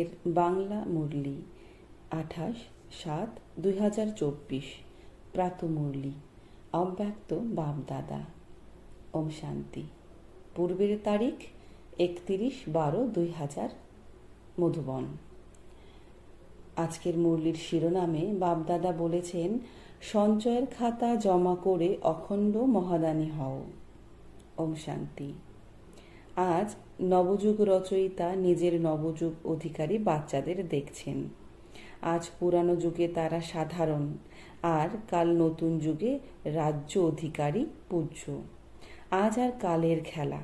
আজকের বাংলা মুরলি, আঠাশ সাত দুই হাজার চব্বিশ প্রাতমুরলি অব্যক্ত বাপদাদা। ওম শান্তি। পূর্বের তারিখ একত্রিশ বারো দুই হাজার মধুবন। আজকের মুরলির শিরোনামে বাপদাদা বলেছেন, সঞ্চয়ের খাতা জমা করে অখণ্ড মহাদানী হও। ওম শান্তি। আজ নবযুগ রচয়িতা নিজের নবযুগ অধিকারী বাচ্চাদের দেখছেন। আজ পুরানো যুগে তারা সাধারণ, আর কাল নতুন যুগে রাজ্য অধিকারী পূজ্য। আজ আর কালের খেলা,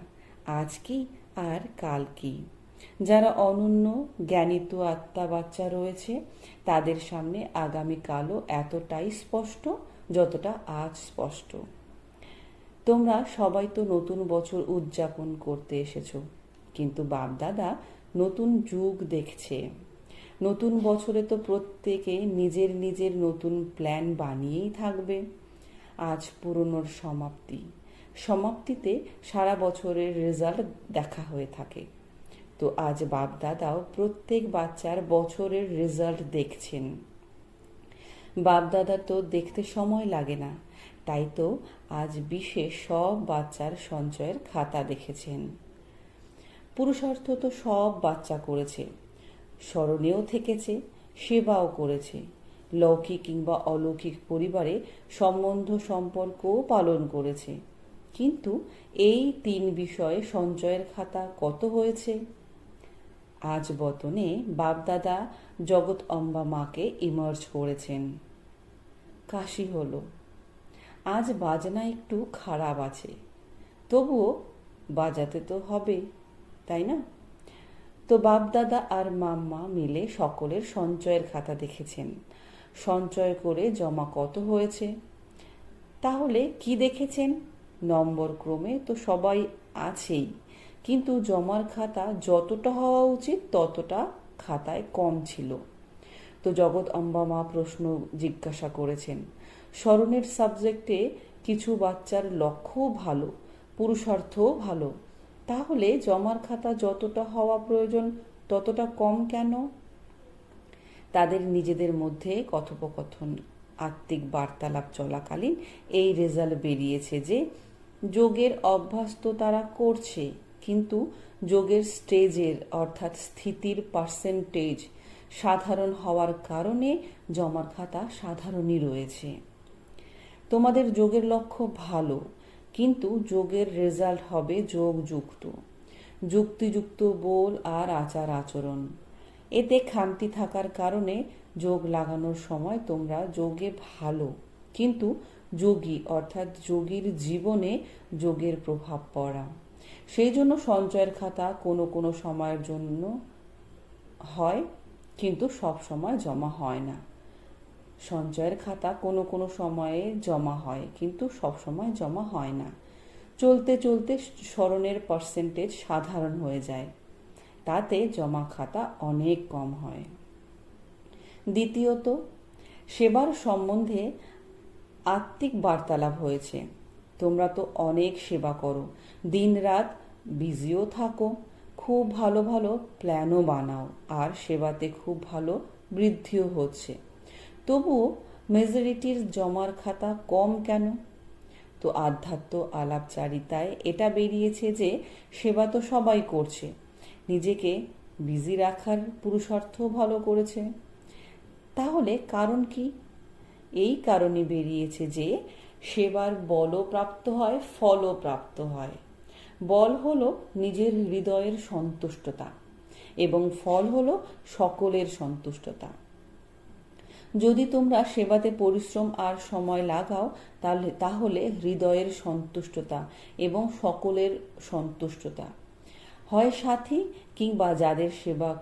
আজ কি আর কাল কি? যারা অনন্য জ্ঞানিত আত্মা বাচ্চা রয়েছে, তাদের সামনে আগামীকালও এতটাই স্পষ্ট যতটা আজ স্পষ্ট। তোমরা সবাই তো নতুন বছর উদযাপন করতে এসেছ। কিন্তু বাপদাদা নতুন যুগ দেখছে। নতুন বছরে তো প্রত্যেকে নিজের নিজের নতুন প্ল্যান বানিয়েই থাকবে। আজ পুরনোর সমাপ্তি। সমাপ্তিতে সারা বছরের রেজাল্ট দেখা হয়ে থাকে। তো আজ বাপদাদাও প্রত্যেক বাচ্চার বছরের রেজাল্ট দেখছেন। বাপদাদার তো দেখতে সময় লাগে না। তাই তো আজ বিশেষ সব বাচ্চার সঞ্চয়ের খাতা দেখেছেন। পুরুষার্থ তো সব বাচ্চা করেছে। স্মরণেও থেকেছে, সেবাও করেছে। লৌকিক কিংবা অলৌকিক পরিবারে সম্বন্ধ সম্পর্কও পালন করেছে। কিন্তু এই তিন বিষয়ে সঞ্চয়ের খাতা কত হয়েছে? আজ বতনে বাপদাদা জগৎ অম্বা মাকে ইমার্জ করেছেন। কাশি হলো। আজ বাজনা একটু খারাপ আছে। তবুও বাজাতে তো হবে তাই না? তো বাপদাদা আর মাম্মা মিলে সকলের সঞ্চয়ের খাতা দেখেছেন। সঞ্চয় করে জমা কত হয়েছে? তাহলে কি দেখেছেন? নম্বর ক্রমে তো সবাই আছেই, কিন্তু জমার খাতা যতটা হওয়া উচিত ততটা খাতায় কম ছিল। তো জগৎ অম্বা মা প্রশ্ন জিজ্ঞাসা করেছেন স্মরণের সাবজেক্টে কিছু বাচ্চার লক্ষ্যও ভালো, পুরুষার্থও ভালো। তাহলে জমার খাতা যতটা হওয়া প্রয়োজন, ততটা কম কেন? তাদের নিজেদের মধ্যে কথোপকথন, আত্মিক বার্তালাপ চলাকালীন এই রেজাল্ট বেরিয়েছে যে, যোগের অভ্যাস তো তারা করছে, কিন্তু যোগের স্টেজের অর্থাৎ স্থিতির পার্সেন্টেজ সাধারণ হওয়ার কারণে জমার খাতা সাধারণই রয়েছে। তোমাদের যোগের লক্ষ্য ভালো, কিন্তু যোগের রেজাল্ট হবে যোগযুক্ত। যুক্তিযুক্ত বল আর আচার আচরণ। এতে খামতি থাকার কারণে যোগ লাগানোর সময় তোমরা যোগে ভালো, কিন্তু যোগী অর্থাৎ যোগীর জীবনে যোগের প্রভাব পড়া। সেই জন্য সঞ্চয়ের খাতা কোনো কোনো সময়ের জন্য হয়, কিন্তু সব সময় জমা হয় না। সঞ্চয়ের খাতা কোনো কোনো সময়ে জমা হয়, কিন্তু সব সময় জমা হয় না। চলতে চলতে স্মরণের পার্সেন্টেজ সাধারণ হয়ে যায়। তাতে জমা খাতা অনেক কম হয়। দ্বিতীয়ত, সেবার সম্বন্ধে আত্মিক বার্তালাপ হয়েছে। তোমরা তো অনেক সেবা করো দিন রাত বিজিও থাকো, খুব ভালো ভালো প্ল্যানও বানাও, আর সেবাতে খুব ভালো বৃদ্ধিও হচ্ছে। তবুও মেজরিটির জমার খাতা কম কেন? তো আধ্যাত্ম আলাপচারিতায় এটা বেরিয়েছে যে সেবা তো সবাই করছে। নিজেকে বিজি রাখার পুরুষার্থ ভালো করেছে। তাহলে কারণ কি? এই কারণে বেরিয়েছে যে সেবার বলও প্রাপ্ত হয়, ফলও প্রাপ্ত হয়। বল হলো নিজের হৃদয়ের সন্তুষ্টতা এবং ফল হলো সকলের সন্তুষ্টতা। যদি তোমরা সেবাতে পরিশ্রম আর সময় লাগাও, তাহলে তাহলে হৃদয়ের সন্তুষ্টতা এবং সকলের সন্তুষ্টতা। হয় সাথী, কিংবা যাদের সেবা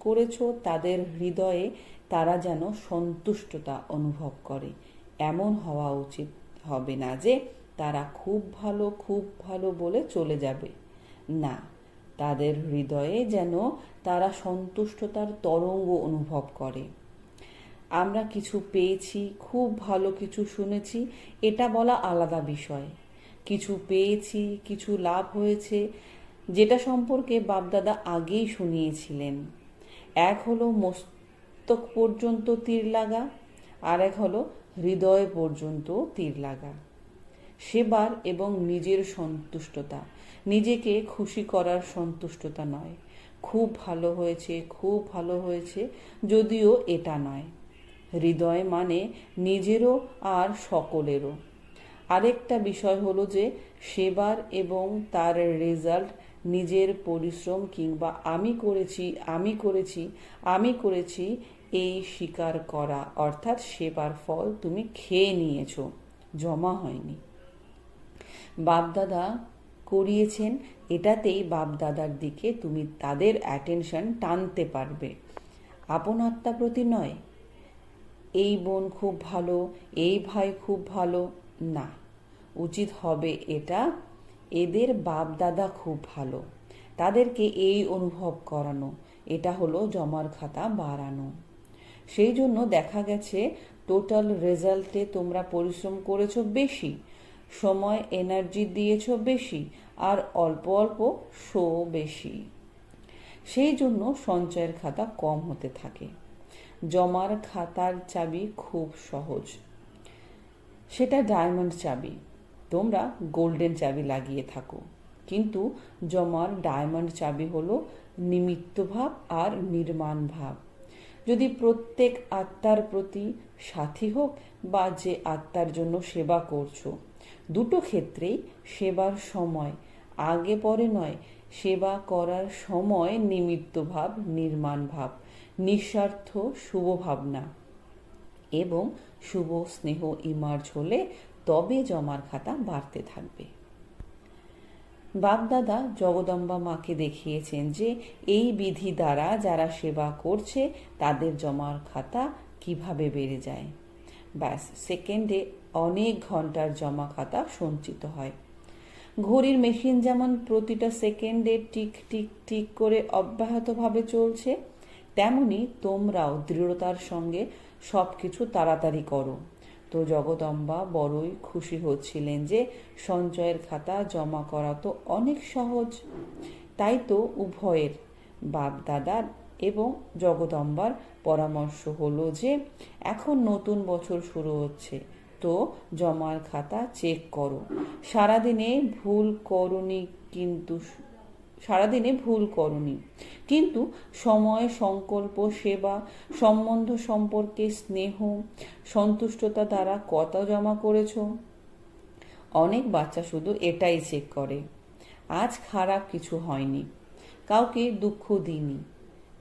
করেছ, তাদের হৃদয়ে তারা যেন সন্তুষ্টতা অনুভব করে। এমন হওয়া উচিত হবে না যে তারা খুব ভালো খুব ভালো বলে চলে যাবে। না, তাদের হৃদয়ে যেন তারা সন্তুষ্টতার তরঙ্গ অনুভব করে। আমরা কিছু পেয়েছি, খুব ভালো কিছু শুনেছি, এটা বলা আলাদা বিষয়। কিছু পেয়েছি, কিছু লাভ হয়েছে, যেটা সম্পর্কে বাপদাদা আগেই শুনিয়েছিলেন। এক হলো মস্তক পর্যন্ত তীর লাগা, আর এক হলো হৃদয় পর্যন্ত তীর লাগা। সেবার এবং নিজের সন্তুষ্টতা, নিজেকে খুশি করার সন্তুষ্টতা নয়। খুব ভালো হয়েছে, খুব ভালো হয়েছে, যদিও এটা নয়। হৃদয় মানে নিজেরও আর সকলেরও। আরেকটা বিষয় হলো যে, সেবার এবং তার রেজাল্ট নিজের পরিশ্রম কিংবা আমি করেছি আমি করেছি আমি করেছি এই স্বীকার করা, অর্থাৎ সেবার ফল তুমি খেয়ে নিয়েছো, জমা হয়নি। বাপদাদা করিয়েছেন, এটাতেই বাপদাদার দিকে তুমি তাদের অ্যাটেনশন টানতে পারবে। আপন আত্মা প্রতি নয় এই বোন খুব ভালো, এই ভাই খুব ভালো। না, উচিত হবে এটা এদের বাপ দাদা খুব ভালো। তাদেরকে এই অনুভব করানো, এটা হলো জমার খাতা বাড়ানো। সেই জন্য দেখা গেছে টোটাল রেজাল্টে তোমরা পরিশ্রম করেছ বেশি, সময় এনার্জি দিয়েছ বেশি, আর অল্প অল্প শো বেশি। সেই জন্য সঞ্চয়ের খাতা কম হতে থাকে। জমার খাতার চাবি খুব সহজ। সেটা ডায়মন্ড চাবি। তোমরা গোল্ডেন চাবি লাগিয়ে থাকো। কিন্তু জমার ডায়মন্ড চাবি হলো নিমিত্ত ভাব আর নির্মাণ ভাব। যদি প্রত্যেক আত্মার প্রতি সাথী হোক বা যে আত্মার জন্য সেবা করছ, দুটো ক্ষেত্রেই সেবার সময়। আগে পরে নয়, সেবা করার সময় নিমিত্ত ভাব, নির্মাণ ভাব। নিঃস্বার্থ শুভ ভাবনা এবং শুভ স্নেহ ইমার্জ হলে তবে জমার খাতা বাড়তে থাকবে। বাপদাদা জগদম্বা মাকে দেখিয়েছেন যে এই বিধি দ্বারা যারা সেবা করছে, তাদের জমার খাতা কীভাবে বেড়ে যায়? ব্যাস সেকেন্ডে অনেক ঘণ্টার জমা খাতা সঞ্চিত হয়। ঘড়ির মেশিন যেমন প্রতিটা সেকেন্ডে টিক টিক টিক করে অব্যাহতভাবে চলছে তেমনি তোমরাও দৃঢ়তার সঙ্গে সব কিছু তাড়াতাড়ি করো। তো জগদম্বা বড়ই খুশি হচ্ছিলেন যে সঞ্চয়ের খাতা জমা করা তো অনেক সহজ। তাই তো উভয়ের বাপ দাদার এবং জগদম্বার পরামর্শ হলো যে এখন নতুন বছর শুরু হচ্ছে, তো জমার খাতা চেক করো। সারাদিনে ভুল করনি কিন্তু সারাদিনে ভুল করনি। কিন্তু সময়, সংকল্প, সেবা, সম্বন্ধ সম্পর্কে স্নেহ, সন্তুষ্টতা দ্বারা কত জমা করেছ। অনেক বাচ্চা শুধু এটাই চেক করে। আজ খারাপ কিছু হয়নি। কাউকে দুঃখ দিইনি।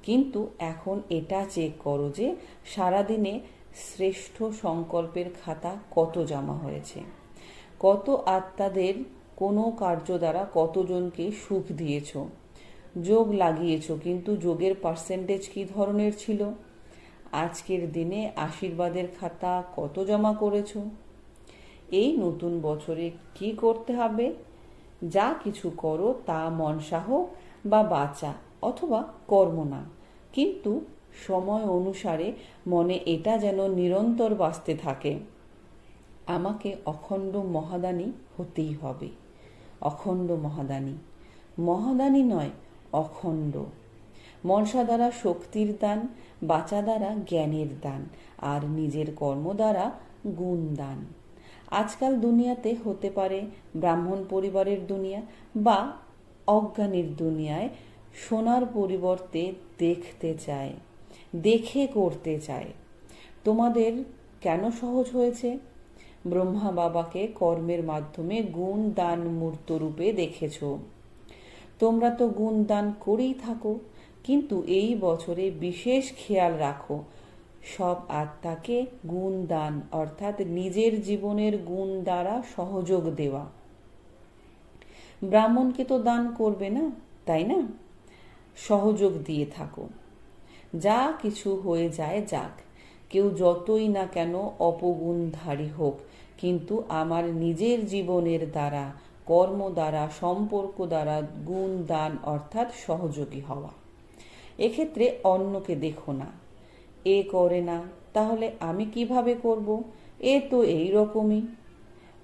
কিন্তু এখন এটা চেক করো যে সারাদিনে শ্রেষ্ঠ সংকল্পের খাতা কত জমা হয়েছে। কত আত্মাদের কোনো কার্য দ্বারা কতজনকে সুখ দিয়েছ? যোগ লাগিয়েছ, কিন্তু যোগের পার্সেন্টেজ কি ধরনের ছিল? আজকের দিনে আশীর্বাদের খাতা কত জমা করেছ? এই নতুন বছরে কি করতে হবে? যা কিছু করো তা মনসা হোক বা বাঁচা অথবা কর্ম না। কিন্তু সময় অনুসারে মনে এটা যেন নিরন্তর বাঁচতে থাকে। আমাকে অখণ্ড মহাদানী হতেই হবে। অখণ্ড মহাদানী। মহাদানী নয়, অখণ্ড। মনসা দ্বারা শক্তির দান, বাচা দ্বারা জ্ঞানের দান, আর নিজের কর্ম দ্বারা গুণ দান। আজকাল দুনিয়াতে হতে পারে ব্রাহ্মণ পরিবারের দুনিয়া বা অজ্ঞানীর দুনিয়ায় সোনার পরিবর্তে দেখতে চায়, দেখে করতে চায়। তোমাদের কেন সহজ হয়েছে? ব্রহ্মা বাবাকে কর্মের মাধ্যমে গুণ দান মূর্ত রূপে দেখেছ। তোমরা তো গুণ দান করেই থাকো, কিন্তু এই বছরে বিশেষ খেয়াল রাখো, সব আত্মাকে গুণ দান অর্থাৎ নিজের জীবনের গুণ দ্বারা সহযোগ দেওয়া। ব্রাহ্মণকে তো দান করবে না, তাই না? সহযোগ দিয়ে থাকো। যা কিছু হয়ে যায় যাক, কেউ যতই না কেন অপগুণধারী হোক কিন্তু আমার নিজের জীবনের দ্বারা, কর্ম দ্বারা, সম্পর্ক দ্বারা গুণ, দান অর্থাৎ সহযোগী হওয়া। এক্ষেত্রে অন্যকে দেখো না। এ করে না, তাহলে আমি কীভাবে করব? এ তো এই রকমই।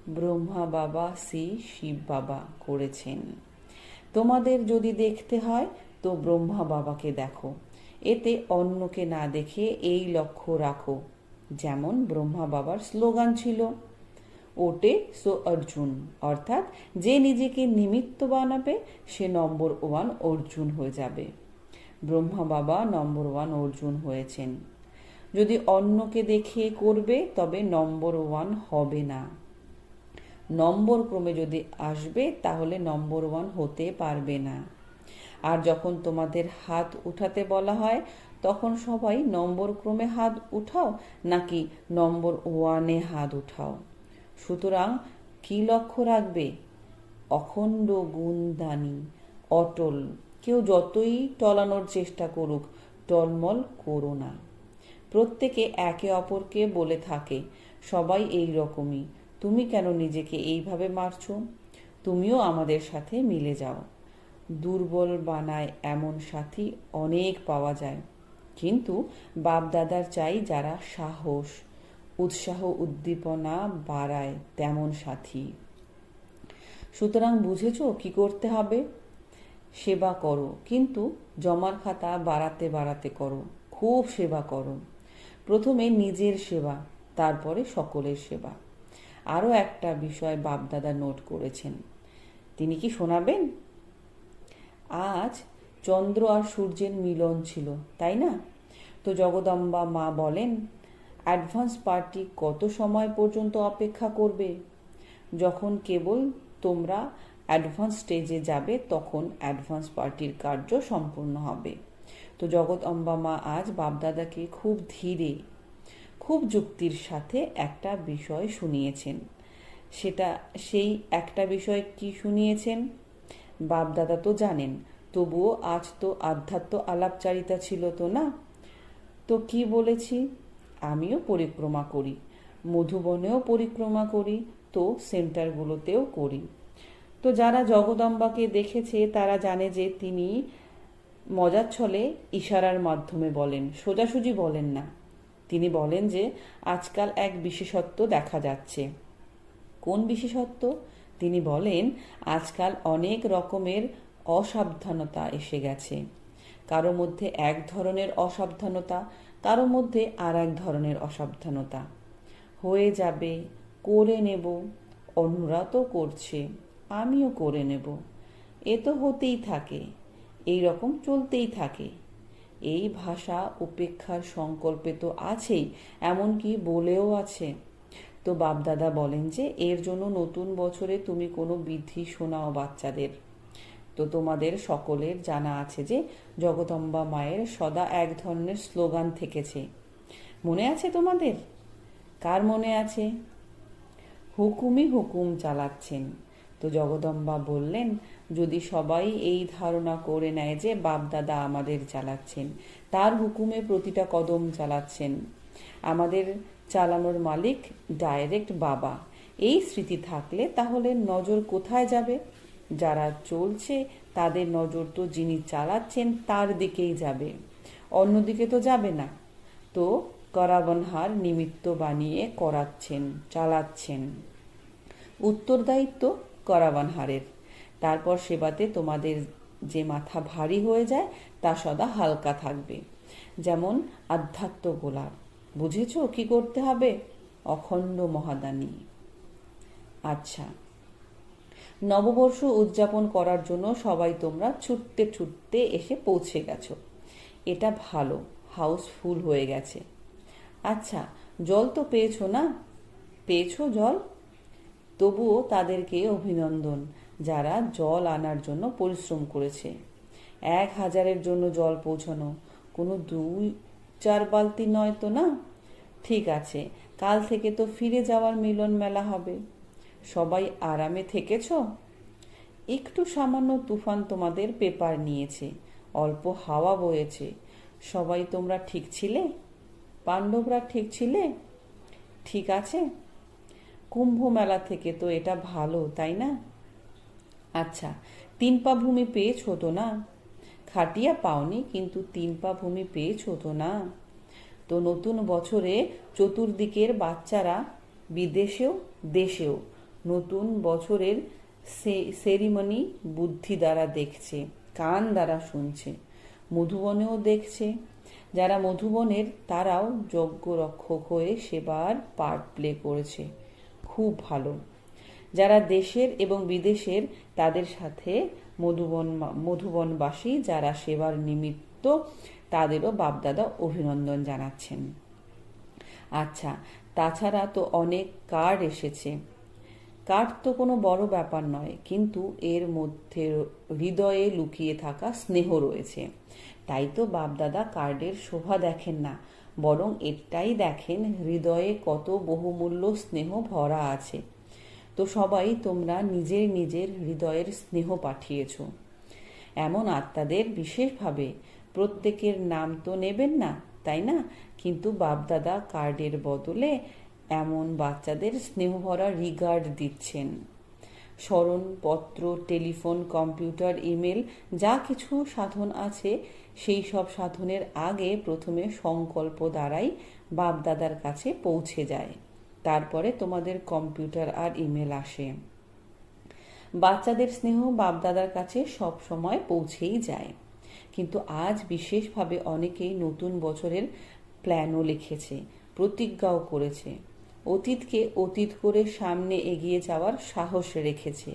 ব্রহ্মা বাবা, শ্রী শিব বাবা করেছেন। তোমাদের যদি দেখতে হয়, তো ব্রহ্মা বাবাকে দেখো। এতে অন্যকে না দেখে এই লক্ষ্য রাখো। যেমন ব্রহ্মা বাবার স্লোগান ছিল। ওটে, সো অর্জুন। অর্থাৎ যে নিজেকে নিমিত্ত বানাবে, সে নম্বর ওয়ান অর্জুন হয়ে যাবে। ব্রহ্মা বাবা নম্বর ওয়ান অর্জুন হয়েছেন। যদি অন্যকে দেখে করবে, তবে নম্বর ওয়ান হবে না। নম্বর ক্রমে যদি আসবে, তাহলে নম্বর ওয়ান হতে পারবে না। আর যখন তোমাদের হাত উঠাতে বলা হয়, তখন সবাই নম্বর ক্রমে হাত উঠাও, নাকি নম্বর ওয়ানে হাত উঠাও? সুতরাং কি লক্ষ্য রাখবে? অখণ্ড গুণদানি অটল। কেউ যতই টলানোর চেষ্টা করুক, টলমল করো না। প্রত্যেকে একে অপরকে বলে থাকে, সবাই এই রকমই। তুমি কেন নিজেকে এইভাবে মারছ? তুমিও আমাদের সাথে মিলে যাও। দুর্বল বানায় এমন সাথী অনেক পাওয়া যায়। কিন্তু বাপদাদার চাই যারা সাহস উৎসাহ উদ্দীপনা বাড়ায় তেমন সাথী। সুতরাং বুঝেছ কি করতে হবে? সেবা করো, কিন্তু জমার খাতা বাড়াতে বাড়াতে করো, খুব সেবা করো। প্রথমে নিজের সেবা, তারপরে সকলের সেবা। আরও একটা বিষয় বাপদাদা নোট করেছেন। তিনি কি শোনাবেন? আজ চন্দ্র আর সূর্যের মিলন ছিল, তাই না? তো জগদম্বা মা বলেন অ্যাডভান্স পার্টি কত সময় পর্যন্ত অপেক্ষা করবে? যখন কেবল তোমরা অ্যাডভান্স স্টেজে যাবে, তখন অ্যাডভান্স পার্টির কার্য সম্পূর্ণ হবে। তো জগৎ অম্বামা আজ বাপদাদাকে খুব ধীরে, খুব যুক্তির সাথে একটা বিষয় শুনিয়েছেন। সেটা, সেই একটা বিষয় কি শুনিয়েছেন? বাপদাদা তো জানেন, তবুও আজ তো আধ্যাত্ম আলাপচারিতা ছিল তো না? তো কি বলেছি? আমিও পরিক্রমা করি। মধুবনেও পরিক্রমা করি, তো সেন্টারগুলোতেও করি। তো যারা জগদম্বাকে দেখেছে, তারা জানে যে তিনি মজার ছলে ইশারার মাধ্যমে বলেন, সোজাসুজি বলেন না। তিনি বলেন যে, আজকাল এক বিশেষত্ব দেখা যাচ্ছে। কোন বিশেষত্ব? তিনি বলেন, আজকাল অনেক রকমের অসাবধানতা এসে গেছে। কারও মধ্যে এক ধরনের অসাবধানতা, কারও মধ্যে আর এক ধরনের অসাবধানতা। হয়ে যাবে, করে নেব, অন্যরা তো করছে, আমিও করে নেব। এ তো হতেই থাকে, এই রকম চলতেই থাকে। এই ভাষা উপেক্ষার সংকল্পে তো আছেই, এমনকি বলেও আছে। তো বাপদাদা বলেন যে, এর জন্য নতুন বছরে তুমি কোনো বিধি শোনাও বাচ্চাদের। তো তোমাদের সকলের জানা আছে যে জগদম্বা মায়ের সদা এক ধরনের স্লোগান থেকেছে। মনে আছে তোমাদের? কার মনে আছে? হুকুমই হুকুম চালাচ্ছেন। তো জগদম্বা বললেন, যদি সবাই এই ধারণা করে নেয় যে বাপদাদা আমাদের চালাচ্ছেন, তার হুকুমে প্রতিটা কদম চালাচ্ছেন। আমাদের চালানোর মালিক ডাইরেক্ট বাবা। এই স্মৃতি থাকলে তাহলে নজর কোথায় যাবে? যারা চলছে, তাদের নজর তো যিনি চালাচ্ছেন, তার দিকেই যাবে। অন্যদিকে তো যাবে না। তো করাবনহার নিমিত্ত বানিয়ে করাচ্ছেন, চালাচ্ছেন। উত্তরদায়িত্ব করাবানহারের। তারপর সেবাতে তোমাদের যে মাথা ভারী হয়ে যায়, তা সদা হালকা থাকবে। যেমন আধ্যাত্ম গোলাপ। বুঝেছ কি করতে হবে? অখণ্ড মহাদানী। আচ্ছা নববর্ষ উদযাপন করার জন্য সবাই তোমরা ছুটতে ছুটতে এসে পৌঁছে গেছো। এটা ভালো হাউস ফুল হয়ে গেছে। আচ্ছা জল তো পেয়েছ না? পেয়েছ জল? তবুও তাদেরকে অভিনন্দন, যারা জল আনার জন্য পরিশ্রম করেছে। এক হাজারের জন্য জল পৌঁছানো, কোনো দুই, চার বালতি নয় তো না? ঠিক আছে, কাল থেকে তো ফিরে যাওয়ার মিলন মেলা হবে। সবাই আরামে থেকেছ? একটু সামান্য তুফান তোমাদের পেপার নিয়েছে, অল্প হাওয়া বয়েছে। সবাই তোমরা ঠিক ছিলে? পাণ্ডবরা ঠিক ছিলে? ঠিক আছে। কুম্ভ মেলা থেকে তো এটা ভালো, তাই না? আচ্ছা তিন পা ভূমি পেয়েছ তো না? খাটিয়া পাওনি, কিন্তু তিন পা ভূমি পেয়েছ তো না? তো নতুন বছরে চতুর্দিকের বাচ্চারা বিদেশেও, দেশেও নতুন বছরের সেরিমনি বুদ্ধি দ্বারা দেখছে, কান দ্বারা শুনছে, মধুবনেও দেখছে। যারা মধুবনের, তারাও যজ্ঞ রক্ষক হয়ে সেবার পার্ট প্লে করেছে। খুব ভালো। যারা দেশের এবং বিদেশের, তাদের সাথে মধুবন, মধুবনবাসী যারা সেবার নিমিত্ত, তাদেরও বাপদাদা অভিনন্দন জানাচ্ছেন। আচ্ছা তাছাড়া তো অনেক কার্ড এসেছে। কার্ড তো কোনো বড় ব্যাপার নয়, কিন্তু এর মধ্যে হৃদয়ে লুকিয়ে থাকা স্নেহ রয়েছে। তাই তো বাপদাদা কার্ডের শোভা দেখেন না, বরং এটাই দেখেন হৃদয়ে কত বহুমূল্য স্নেহ ভরা আছে। তো সবাই তোমরা নিজের নিজের হৃদয়ের স্নেহ পাঠিয়েছ। এমন আত্মাদের বিশেষভাবে প্রত্যেকের নাম তো নেবেন না, তাই না? কিন্তু বাপদাদা কার্ডের বদলে এমন বাচ্চাদের স্নেহভরা রিগার্ড দিচ্ছেন। স্মরণপত্র, টেলিফোন, কম্পিউটার, ইমেল, যা কিছু সাধন আছে, সেই সব সাধনের আগে প্রথমে সংকল্প দ্বারাই বাপদাদার কাছে পৌঁছে যায়। তারপরে তোমাদের কম্পিউটার আর ইমেল আসে। বাচ্চাদের স্নেহ বাপদাদার কাছে সব সময় পৌঁছেই যায়। কিন্তু আজ বিশেষভাবে অনেকেই নতুন বছরের প্ল্যানও লিখেছে, প্রতিজ্ঞাও করেছে। অতীতকে অতীত করে সামনে এগিয়ে যাওয়ার সাহস রেখেছে।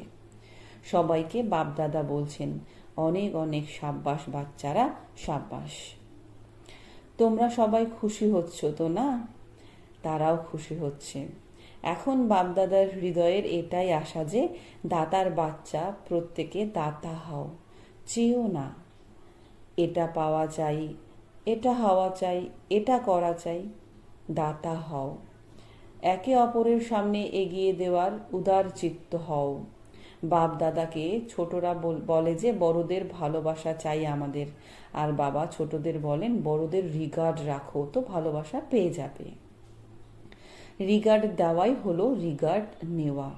সবাইকে বাপদাদা বলছেন, অনেক অনেক সাব্বাস বাচ্চারা, সাব্বাস। তোমরা সবাই খুশি হচ্ছ তো না? তারাও খুশি হচ্ছে। এখন বাপদাদার হৃদয়ের এটাই আশা যে, দাতার বাচ্চা, প্রত্যেকে দাতা হও। চেয়েও না। এটা পাওয়া চাই, এটা হওয়া চাই, এটা করা চাই, দাতা হও। একে অপরের সামনে এগিয়ে দেওয়ার উদার চিত্ত হও। বাপ দাদাকে ছোটরা বলে যে, বড়দের ভালোবাসা চাই আমাদের। আর বাবা ছোটদের বলেন, বড়দের রিগার্ড রাখো, তো ভালোবাসা পেয়ে যাবে। রিগার্ড দেওয়াই হলো রিগার্ড নেওয়া।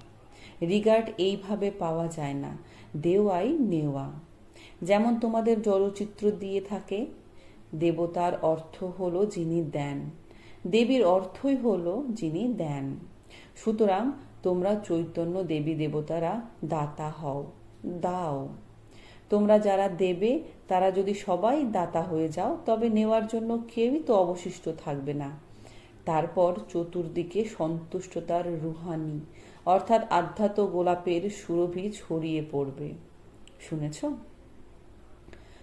রিগার্ড এইভাবে পাওয়া যায় না, দেওয়াই নেওয়া। যেমন তোমাদের চলচ্চিত্র দিয়ে থাকে, দেবতার অর্থ হলো যিনি দেন। দেবীর অর্থই হল যিনি দেন। সুতরাং তোমরা চৈতন্য দেবী দেবতারা দাতা হও, দাও। তোমরা যারা দেবে, তারা যদি সবাই দাতা হয়ে যাও, তবে নেওয়ার জন্য কেউই তো অবশিষ্ট থাকবে না। তারপর চতুর্দিকে সন্তুষ্টতার রুহানি, অর্থাৎ আধ্যাত্ম গোলাপের সুরভি ছড়িয়ে পড়বে। শুনেছ?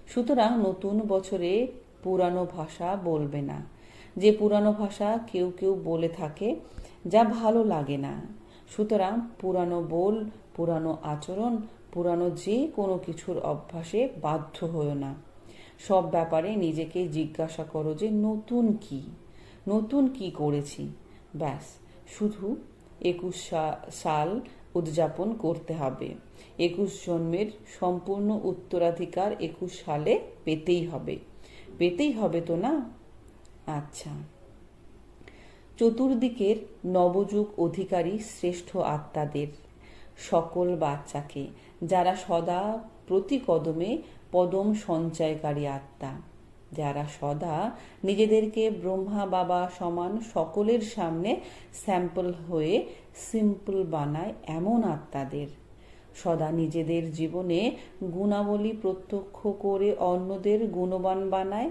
সুতরাং নতুন বছরে পুরানো ভাষা বলবে না। যে পুরানো ভাষা কেউ কেউ বলে থাকে, যা ভালো লাগে না। সুতরাং পুরানো বল, পুরানো আচরণ, পুরানো যে কোনো কিছুর অভ্যাসে বাধ্য হও না। সব ব্যাপারে নিজেকে জিজ্ঞাসা করো যে, নতুন কি? নতুন কি করেছি? ব্যাস, শুধু একুশ সাল উদযাপন করতে হবে। একুশ জন্মের সম্পূর্ণ উত্তরাধিকার একুশ সালে পেতেই হবে। পেতেই হবে তো না? আচ্ছা। চতুর্দিকের নবযুগ অধিকারী শ্রেষ্ঠ আত্মাদের সকল বাচ্চাকে, যারা সদা প্রতি কদমে পদম সঞ্চয়কারী আত্মা, যারা সদা নিজেদেরকে ব্রহ্মা, বাবা সমান সকলের সামনে স্যাম্পল হয়ে সিম্পল বানায় এমন আত্মাদের। সদা নিজেদের জীবনে গুণাবলী প্রত্যক্ষ করে অন্যদের গুণবান বানায়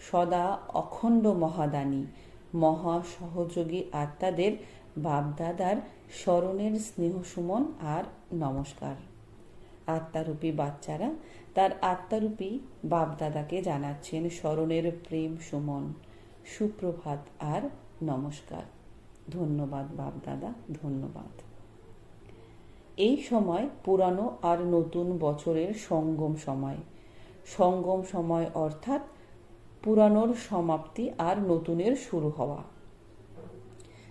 সদা অখণ্ড মহাদানী মহা সহযোগী আত্মাদের বাপদাদার স্মরণের স্নেহসুমন আর নমস্কার। আত্মারূপী বাচ্চারা তার আত্মারূপী বাপদাদাকে জানাচ্ছেন স্মরণের প্রেম সুমন, সুপ্রভাত আর নমস্কার। ধন্যবাদ বাপদাদা, ধন্যবাদ। এই সময় পুরানো আর নতুন বছরের সঙ্গম সময়। সঙ্গম সময় অর্থাৎ পুরানোর সমাপ্তি আর নতুনের শুরু হওয়া।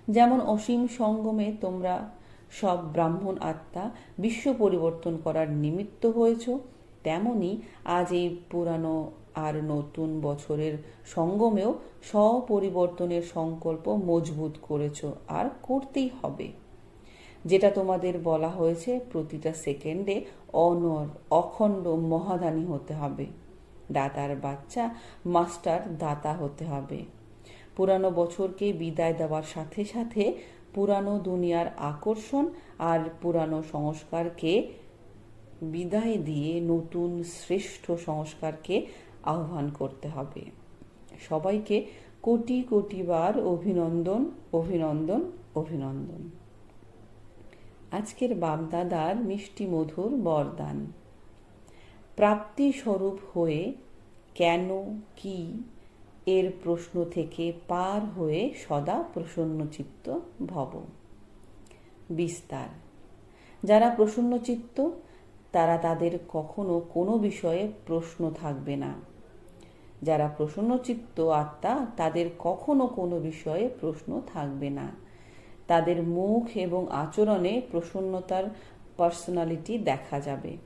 যেমন অসীম সঙ্গমে তোমরা সব ব্রাহ্মণ আত্মা বিশ্ব পরিবর্তন করার নিমিত্ত হয়েছ, তেমনি আজ এই পুরানো আর নতুন বছরের সঙ্গমেও স্বপরিবর্তনের সংকল্প মজবুত করেছ আর করতেই হবে। যেটা তোমাদের বলা হয়েছে, প্রতিটা সেকেন্ডে অনর, অখণ্ড, মহাদানী হতে হবে। দাতার বাচ্চা, মাস্টার দাতা হতে হবে। পুরানো বছরকে বিদায় দেওয়ার সাথে সাথে পুরানো দুনিয়ার আকর্ষণ আর পুরানো সংস্কারকে বিদায় দিয়ে নতুন শ্রেষ্ঠ সংস্কারকে আহ্বান করতে হবে। সবাইকে কোটি কোটি বার অভিনন্দন অভিনন্দন অভিনন্দন। আজকের বাপদাদার মিষ্টি মধুর বরদান। প্রাপ্তি স্বরূপ হয়ে কেন কি এর প্রশ্ন থেকে পার হয়ে সদা প্রসন্নচিত্ত ভব। বিস্তার। যারা প্রসন্নচিত্ত, তারা তাদের কখনো কোনো বিষয়ে প্রশ্ন থাকবে না। যারা প্রসন্নচিত্ত আত্মা, তাদের কখনো কোনো বিষয়ে প্রশ্ন থাকবে না। তাদের মুখ এবং আচরণে প্রসন্নতার পার্সোনালিটি দেখা যাবে।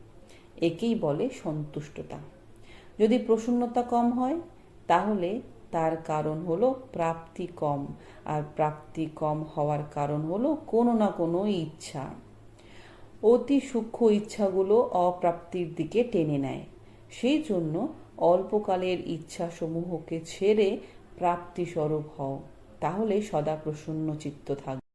একেই বলে সন্তুষ্টতা। যদি প্রসন্নতা কম হয়, তাহলে তার কারণ হলো প্রাপ্তি কম, আর প্রাপ্তি কম হওয়ার কারণ হলো কোনো না কোনো ইচ্ছা। অতি সূক্ষ্ম ইচ্ছাগুলো অপ্রাপ্তির দিকে টেনে নেয়। সেই জন্য অল্পকালের ইচ্ছাসমূহকে ছেড়ে প্রাপ্তিস্বরূপ হও, তাহলে সদা প্রসন্ন চিত্ত থাকবে